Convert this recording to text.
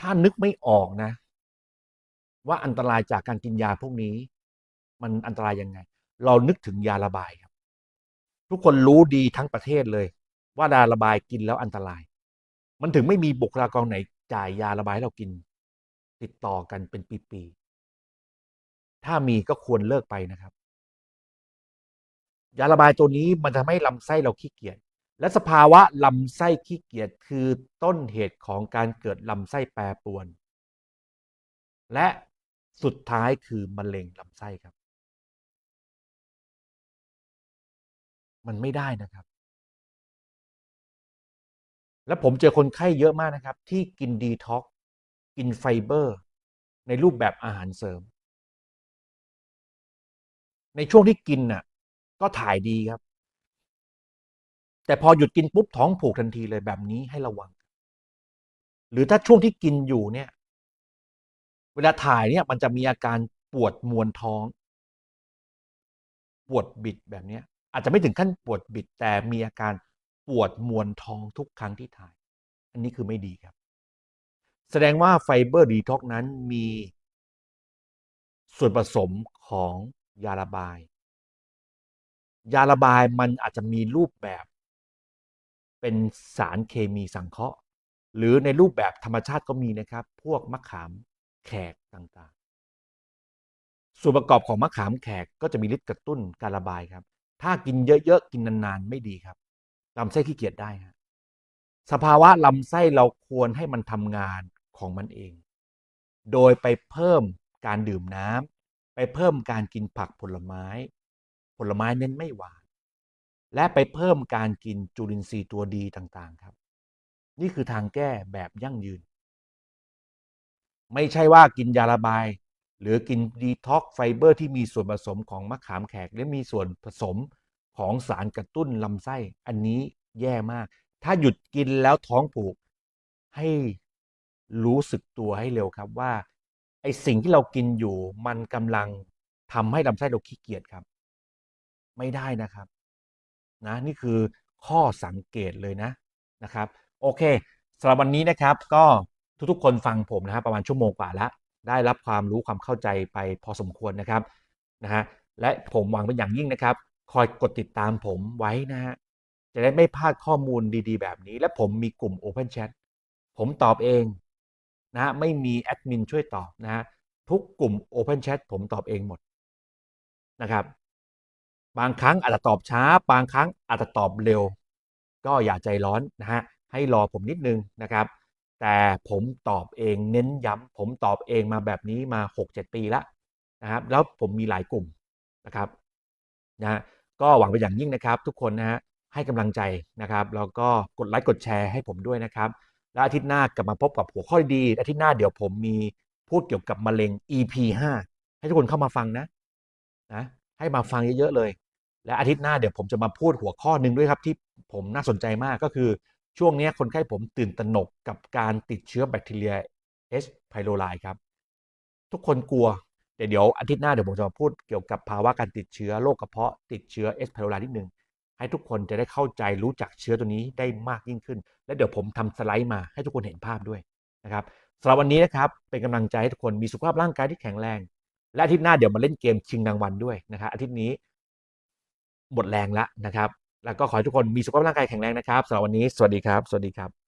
ถ้านึกไม่ออกนะ ว่าอันตรายจากการกินยาพวกนี้ มันอันตรายยังไง เรานึกถึงยาระบายครับ ทุกคนรู้ดีทั้งประเทศเลย ว่ายาระบายกินแล้วอันตราย มันถึงไม่มีบุคลากรไหนจ่ายยาระบายให้เรากิน ติดต่อกันเป็นปีๆถ้ามีก็ควรเลิกไปนะครับ ยาระบายตัวนี้มันทำให้ลำไส้เราขี้เกียจ และสภาวะลำไส้ขี้เกียจคือต้นเหตุของการเกิดลำไส้แปรปรวน และสุดท้ายคือมะเร็งลำไส้ครับ มันไม่ได้นะครับ แล้วผมเจอคนไข้เยอะมากนะครับ ที่กินดีท็อกกินไฟเบอร์ ในรูปแบบอาหารเสริม ในช่วงที่กินน่ะ ก็ถ่ายดีครับ แต่พอหยุดกินปุ๊บท้องผูกทันทีเลยแบบนี้ให้ระวัง หรือถ้าช่วงที่กินอยู่เนี่ย เวลาถ่ายเนี่ยมันจะมีอาการปวดมวนท้อง ปวดบิดแบบนี้อาจจะไม่ถึงขั้นปวดบิด แต่มีอาการปวดมวนท้องทุกครั้งที่ถ่าย อันนี้คือไม่ดีครับ แสดงว่าไฟเบอร์ดีท็อกนั้นมีส่วนผสมของยาระบาย ยาระบายมันอาจจะมีรูปแบบ เป็นสารเคมีสังเคราะห์ หรือในรูปแบบธรรมชาติก็มีนะครับ พวกมะขามแขกต่างๆ ส่วนประกอบของมะขามแขกก็จะมีฤทธิ์กระตุ้นการระบายครับ ถ้ากินเยอะๆกินนานๆไม่ดีครับลำไส้ขี้เกียจได้ฮะสภาวะลำไส้เราควรให้มันทำงานของมันเอง โดยไปเพิ่มการดื่มน้ำไปเพิ่มการกินผักผลไม้ ผลไม้เน้นไม่หวาน และไปเพิ่มการกินจุลินทรีย์ตัวดีต่างๆครับ นี่คือทางแก้แบบยั่งยืน ไม่ใช่ว่ากินยาระบาย หรือกินดีท็อกไฟเบอร์ที่มีส่วนผสมของมะขามแขก และมีส่วนผสมของสารกระตุ้นลำไส้ อันนี้แย่มาก ถ้าหยุดกินแล้วท้องผูก ให้รู้สึกตัวให้เร็วครับว่าไอสิ่งที่เรากินอยู่มันกำลังทำให้ลำไส้เราขี้เกียจครับ ไม่ได้นะครับ นะนี่คือข้อสังเกตเลยนะนะครับโอเคสำหรับวันนี้นะครับก็ทุกๆ คนฟังผมนะครับประมาณชั่วโมงกว่าแล้วได้รับความรู้ความเข้าใจไปพอสมควรนะครับนะฮะและผมหวังเป็นอย่างยิ่งนะครับ คอยกดติดตามผมไว้นะฮะจะได้ไม่พลาดข้อมูลดีๆ แบบนี้ และผมมีกลุ่ม Open Chat ผมตอบเองนะฮะไม่มีแอดมินช่วยตอบนะฮะทุกกลุ่ม Open Chat ผมตอบเองหมดนะครับ บางครั้งอาจจะตอบช้า บางครั้งอาจจะตอบเร็ว ก็อย่าใจร้อนนะฮะให้รอผมนิดนึงนะครับ แต่ผมตอบเองเน้นย้ำผมตอบเองมาแบบนี้มา 6-7 ปีแล้วนะครับ แล้วผมมีหลายกลุ่มนะครับนะฮะก็หวังเป็นอย่างยิ่งนะครับ ทุกคนนะฮะให้กำลังใจนะครับแล้วก็กดไลค์กดแชร์ให้ผมด้วยนะครับ แล้วอาทิตย์หน้ากลับมาพบกับหัวข้อดีๆอาทิตย์หน้าเดี๋ยวผมมีพูดเกี่ยวกับมะเร็ง EP 5ให้ทุกคนเข้ามาฟังนะนะให้มาฟังเยอะๆเลย และอาทิตย์หน้าเดี๋ยวผมจะมาพูดหัวข้อหนึ่งด้วยครับที่ผมน่าสนใจมากก็คือช่วงนี้คนไข้ผมตื่นตระหนกกับการติดเชื้อแบคทีเรีย H. pylori ครับ ทุกคนกลัวเดี๋ยวเดี๋ยวอาทิตย์หน้าเดี๋ยวผมจะมาพูดเกี่ยวกับภาวะการติดเชื้อโรคกระเพาะติดเชื้อ H. pylori นิดนึงให้ทุกคนจะได้เข้าใจรู้จักเชื้อตัวนี้ได้มากยิ่งขึ้น และเดี๋ยวผมทำสไลด์มาให้ทุกคนเห็นภาพด้วยนะครับสำหรับวันนี้นะครับเป็นกำลังใจให้ทุกคนมีสุขภาพร่างกายที่แข็งแรง และอาทิตย์หน้าเดี๋ยวมาเล่นเกมชิงรางวัลด้วยนะครับอาทิตย์นี้ หมดแรงแล้วนะครับ แล้วก็ขอให้ทุกคนมีสุขภาพร่างกายแข็งแรงนะครับสำหรับวันนี้สวัสดีครับ สวัสดีครับ